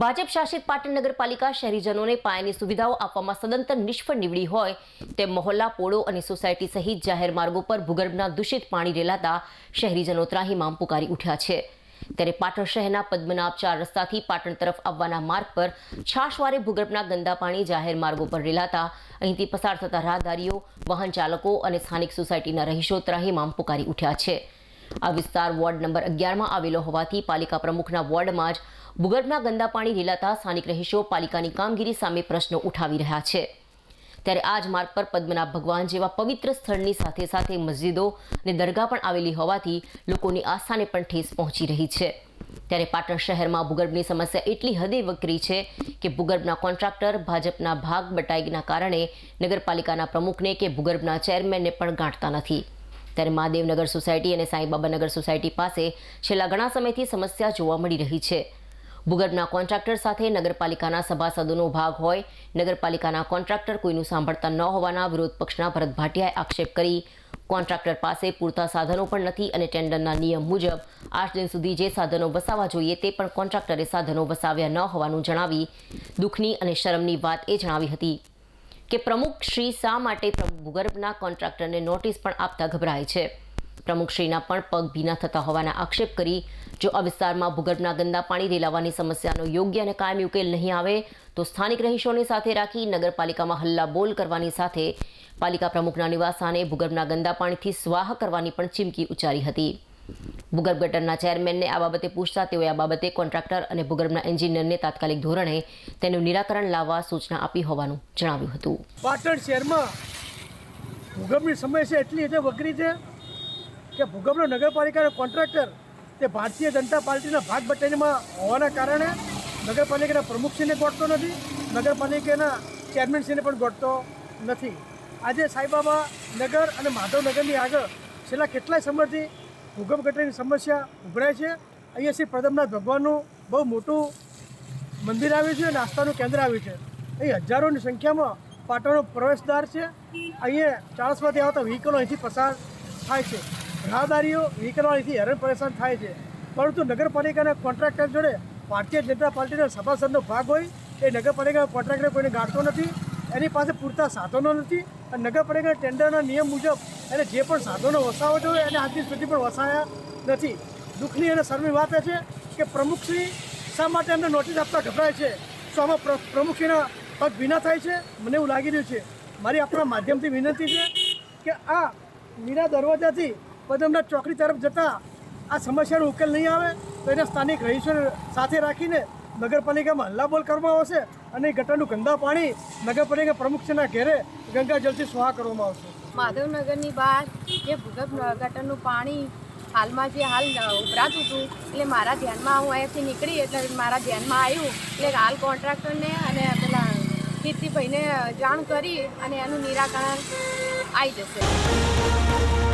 ભાજપ શાસિત પાટણ નગરપાલિકા શહેરીજનોને પાયાની સુવિધાઓ આપવામાં સદંતર નિષ્ફળ નીવડી હોય તેમ મહોલ્લા પોળો અને સોસાયટી સહિત જાહેર માર્ગો પર ભૂગર્ભના દૂષિત પાણી રેલાતા શહેરીજનો ત્રાહીમામ પુકારી ઉઠ્યા છે. ત્યારે પાટણ શહેરના પદ્મનાભ ચાર રસ્તાથી પાટણ તરફ આવવાના માર્ગ પર છાશવારે ભૂગર્ભના ગંદા પાણી જાહેર માર્ગો પર રેલાતા અહીંથી પસાર થતા રાહદારીઓ, વાહન ચાલકો અને સ્થાનિક સોસાયટીના રહીશો ત્રાહીમામ પુકારી ઉઠ્યા છે. આ વિસ્તાર વોર્ડ નંબર અગિયારમાં આવેલો હોવાથી પાલિકા પ્રમુખના વોર્ડમાં જ ભૂગર્ભના ગંદા પાણી રેલાતા સ્થાનિક રહીશો પાલિકાની કામગીરી સામે પ્રશ્નો ઉઠાવી રહ્યા છે. ત્યારે આ જ માર્ગ પર પદ્મનાભ ભગવાન જેવા પવિત્ર સ્થળની સાથે સાથે મસ્જિદો અને દરગાહ પણ આવેલી હોવાથી લોકોની આસ્થાને પણ ઠેસ પહોંચી રહી છે. ત્યારે પાટણ શહેરમાં ભૂગર્ભની સમસ્યા એટલી હદે વકરી છે કે ભૂગર્ભના કોન્ટ્રાક્ટર ભાજપના ભાગ બટાઈના કારણે નગરપાલિકાના પ્રમુખને કે ભૂગર્ભના ચેરમેનને પણ ગાંઠતા નથી. ત્યારે મહાદેવનગર સોસાયટી અને સાંઈબાબાનગર સોસાયટી પાસે છેલ્લા ઘણા સમયથી સમસ્યા જોવા મળી રહી છે. ભૂગર્ભના કોન્ટ્રાક્ટર સાથે નગરપાલિકાના સભાસદોનો ભાગ હોય. નગરપાલિકાના કોન્ટ્રાક્ટર કોઈનું સાંભળતા ન હોવાના વિરોધ પક્ષના ભરત ભાટિયાએ આક્ષેપ કરી. કોન્ટ્રાક્ટર પાસે પૂરતા સાધનો પણ નથી અને ટેન્ડરના નિયમ મુજબ આઠ દિન સુધી જે સાધનો વસાવવા જોઈએ તે પણ કોન્ટ્રાક્ટરે સાધનો વસાવ્યા ન હોવાનું જણાવી, દુઃખની અને શરમની વાત એ જણાવી હતી કે પ્રમુખ શ્રી શા માટે ભૂગર્ભના કોન્ટ્રાક્ટરને નોટિસ પણ આપતા ગભરાય છે. પ્રમુખશ્રીના પણ પગ ભીના થતા હોવાના આક્ષેપ કરી જો આ વિસ્તારમાં ભૂગર્ભના ગંદા પાણી રેલાવાની સમસ્યાનો યોગ્ય અને કાયમી ઉકેલ નહીં આવે, તો સ્થાનિક રહીશોને સાથે રાખી નગરપાલિકામાં હલ્લા બોલ કરવાની સાથે પાલિકા પ્રમુખના નિવાસસ્થાને ભૂગર્ભના ગંદા પાણીથી સ્વાહ કરવાની પણ ચીમકી ઉચ્ચારી હતી. ભૂગર્ભ ગટરના ચેરમેનને આ બાબતે પૂછતા તેઓએ આ બાબતે કોન્ટ્રાક્ટર અને ભૂગર્ભના એન્જિનિયરને તાત્કાલિક ધોરણે તેનું નિરાકરણ લાવવા સૂચના આપી હોવાનું જણાવ્યું હતું. પાટણ શહેરમાં ભૂગર્ભની સમસ્યા એટલી હદે વકરી છે કે ભૂગર્ભનો નગરપાલિકાનો કોન્ટ્રાક્ટર તે ભારતીય જનતા પાર્ટીના ભાગ બટાઈમાં હોવાના કારણે નગરપાલિકાના પ્રમુખશ્રીને ગોઠતો નથી, નગરપાલિકાના ચેરમેનશ્રીને પણ ગોઠતો નથી. આજે સાંઈબાબા નગર અને માધવનગરની આગળ છેલ્લા કેટલાય સમયથી ભૂગર્ભ ગટરની સમસ્યા ઉભરાય છે. અહીંયા શ્રી પ્રદમનાથ ભગવાનનું બહુ મોટું મંદિર આવ્યું છે અને આસ્થાનું કેન્દ્ર આવ્યું છે. અહીં હજારોની સંખ્યામાં પાટણનો પ્રવેશદ્વાર છે. અહીંયા ચાળસમાંથી આવતા વ્હીકલો અહીંથી પસાર થાય છે. રાહદારીઓ નીકળવાથી હેરાન પરેશાન થાય છે. પરંતુ નગરપાલિકાના કોન્ટ્રાક્ટર જોડે ભારતીય જનતા પાર્ટીના સભાસદનો ભાગ હોય એ નગરપાલિકા કોન્ટ્રાક્ટર કોઈને ગાંઠતો નથી, એની પાસે પૂરતા સાધનો નથી અને નગરપાલિકાના ટેન્ડરના નિયમ મુજબ એને જે પણ સાધનો વસાવવા જોઈએ એને આજની સુધી પણ વસાયા નથી. દુઃખની અને શરમની વાત એ છે કે પ્રમુખશ્રી શા માટે એમને નોટિસ આપતા ગભરાય છે? તો આમાં પ્રમુખશ્રીના પગ ભીના થાય છે? મને એવું લાગી રહ્યું છે. મારી આપણા માધ્યમથી વિનંતી છે કે આ મીરા દરવાજાથી પદમનાથ ચોકડી તરફ જતાં આ સમસ્યાનો ઉકેલ નહીં આવે તો એને સ્થાનિક રહીશોને સાથે રાખીને નગરપાલિકામાં હલ્લાબોલ કરવામાં આવશે અને ગટરનું ગંદા પાણી નગરપાલિકા પ્રમુખશ્રીના ઘેરે ગંગાજળથી સ્વાહ કરવામાં આવશે. માધવનગરની બહાર જે ભૂગર્ભ ગટરનું પાણી હાલમાં જે હાલ ઉભરાતું હતું, એટલે મારા ધ્યાનમાં હું અહીંયાથી નીકળી એટલે મારા ધ્યાનમાં આવ્યું, એટલે હાલ કોન્ટ્રાક્ટરને અને પેલા કીર્તિભાઈને જાણ કરી અને એનું નિરાકરણ આવી જશે.